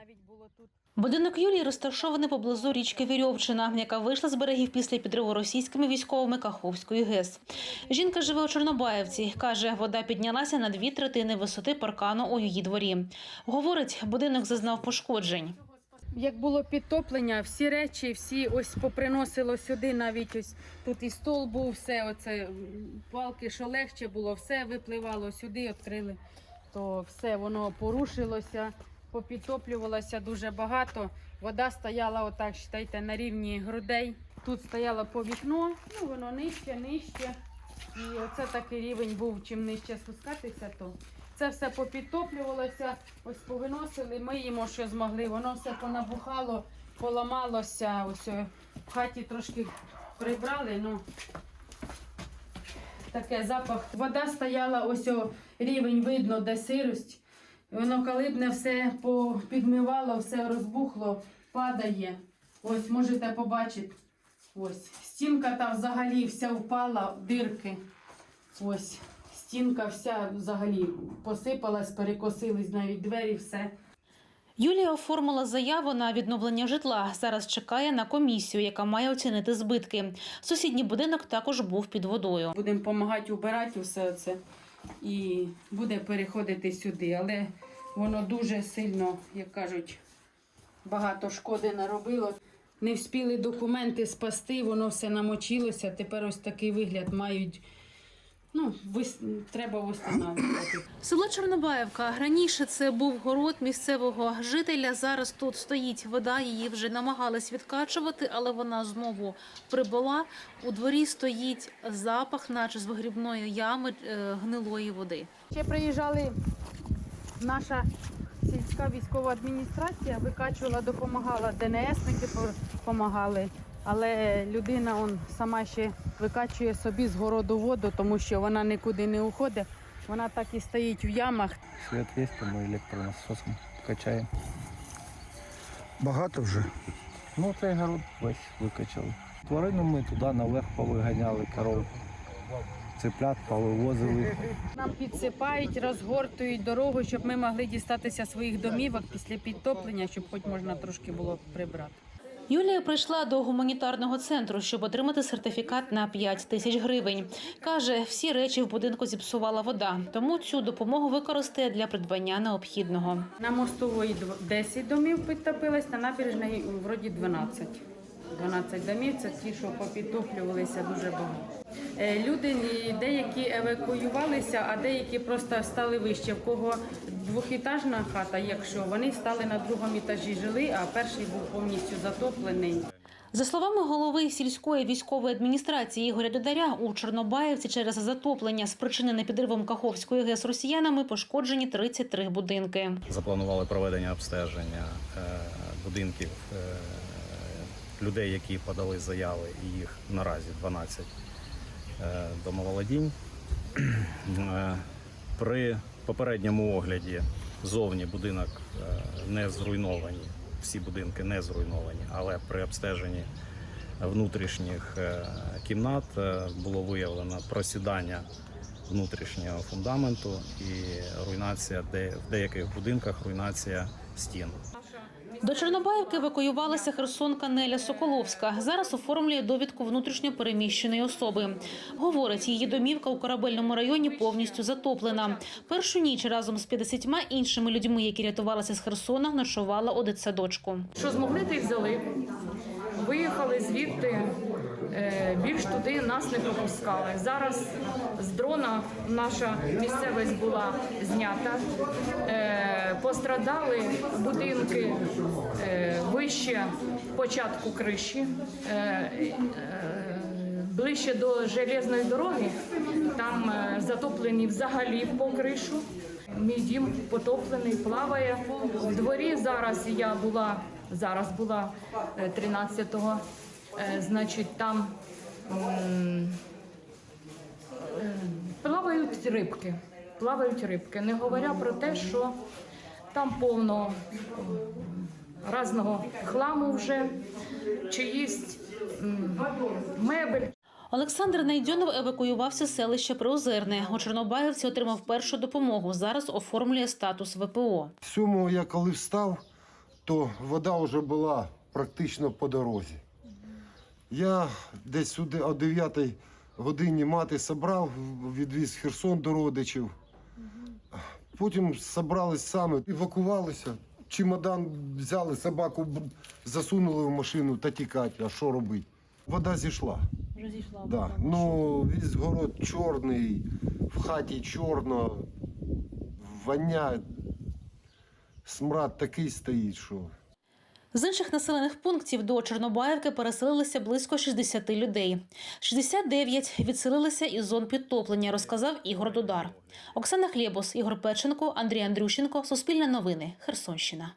Навіть було тут Будинок Юлії розташований поблизу річки Вірьовчина, яка вийшла з берегів після підриву російськими військовими Каховської ГЕС. Жінка живе у Чорнобаївці. Каже, вода піднялася на дві третини висоти паркану у її дворі. Говорить, будинок зазнав пошкоджень. Як було підтоплення, всі речі, всі ось поприносило сюди, навіть ось тут і стол був, все оце палки, що легче було, все випливало сюди, відкрили. То все воно порушилося, попідтоплювалося дуже багато. Вода стояла отак, считайте, на рівні грудей. Тут стояло по вікно, ну воно нижче, нижче. І оце такий рівень був, чим нижче спускатися, то це все попідтоплювалося, ось повиносили, ми їмо, що змогли. Воно все понабухало, поламалося. Ось в хаті трошки прибрали, ну таке запах. Вода стояла, ось рівень видно, де сирость. Воно калибне все підмивало, все розбухло, падає. Ось можете побачити. Ось стінка та взагалі вся впала, дирки. Ось стінка вся взагалі посипалась, перекосились навіть двері, все. Юлія оформила заяву на відновлення житла. Зараз чекає на комісію, яка має оцінити збитки. Сусідній будинок також був під водою. Будемо допомагати убирати все це і буде переходити сюди. Але воно дуже сильно, як кажуть, багато шкоди наробило. Не вспіли документи спасти, воно все намочилося. Тепер ось такий вигляд мають. Ну, вис... треба встановлювати. Село Чорнобаївка. Раніше це був город місцевого жителя. Зараз тут стоїть вода. Її вже намагались відкачувати, але вона знову прибула. У дворі стоїть запах, наче з вигрібної ями е, гнилої води. Ще приїжджали наша сільська військова адміністрація, викачувала, допомагала, ДНСники допомагали. Але людина он сама ще викачує собі з городу воду, тому що вона нікуди не уходить. Вона так і стоїть в ямах. Свет есть, то мы электронасосом качаем. Багато вже. Ну, цей город весь викачали. Тварину ми туди наверх повиганяли коров. Цеплят повивозили. Нам підсипають, розгортують дорогу, щоб ми могли дістатися своїх домівок після підтоплення, щоб хоч можна трошки було прибрати. Юлія прийшла до гуманітарного центру, щоб отримати сертифікат на 5 тисяч гривень. Каже, всі речі в будинку зіпсувала вода, тому цю допомогу використає для придбання необхідного. На мостової дв- 10 домів підтопилось, на набережної вроді 12. 12 домів це ті, що попідтоплювалися дуже багато. Е, Люди деякі евакуювалися, а деякі просто стали вище. В кого двохітажна хата, якщо вони стали на другому етажі жили, а перший був повністю затоплений. За словами голови сільської військової адміністрації Ігоря Додаря, у Чорнобаївці через затоплення, спричинене підривом Каховської ГЕС росіянами, пошкоджені 33 будинки. Запланували проведення обстеження е, будинків е, людей, які подали заяви, і їх наразі 12 е, домоволодінь. Е, При попередньому огляді зовні будинок е, не зруйновані, всі будинки не зруйновані, але при обстеженні внутрішніх кімнат було виявлено просідання внутрішнього фундаменту і руйнація в деяких будинках руйнація стін. До Чорнобаївки евакуювалася херсонка Неля Соколовська. Зараз оформлює довідку внутрішньо переміщеної особи. Говорить, її домівка у корабельному районі повністю затоплена. Першу ніч разом з 50 іншими людьми, які рятувалися з Херсона, ночувала у дитсадочку. Що змогли, ти взяли. Виїхали звідти, більш туди нас не пропускали. Зараз з дрона наша місцевість була знята. Е, Пострадали будинки е, вище початку криші. Е, е, Ближче до железної дороги, там е, затоплені взагалі по кришу. Мій дім потоплений, плаває. В дворі зараз я була, зараз була е, 13-го, е, значить, там е, плавають рибки. Плавають рибки. Не говоря про те, що там повно м, різного хламу вже, чиїсь мебель. Олександр Найдьонов евакуювався з селища Приозерне. У Чорнобаївці отримав першу допомогу. Зараз оформлює статус ВПО. Сьомого я коли встав, то вода вже була практично по дорозі. Я десь сюди о 9 годині мати собрав, відвіз Херсон до родичів. Потім зібрались саме, евакувалися. Чемодан взяли, собаку засунули в машину та тікати. А що робити? Вода зійшла. Вже зійшла. Да. Ну, весь город чорний, в хаті чорно, воня, смрад такий стоїть, що. З інших населених пунктів до Чорнобаївки переселилися близько 60 людей. 69 відселилися із зон підтоплення, розказав Ігор Дудар. Оксана Хлєбос, Ігор Печенко, Андрій Андрющенко. Суспільне новини. Херсонщина.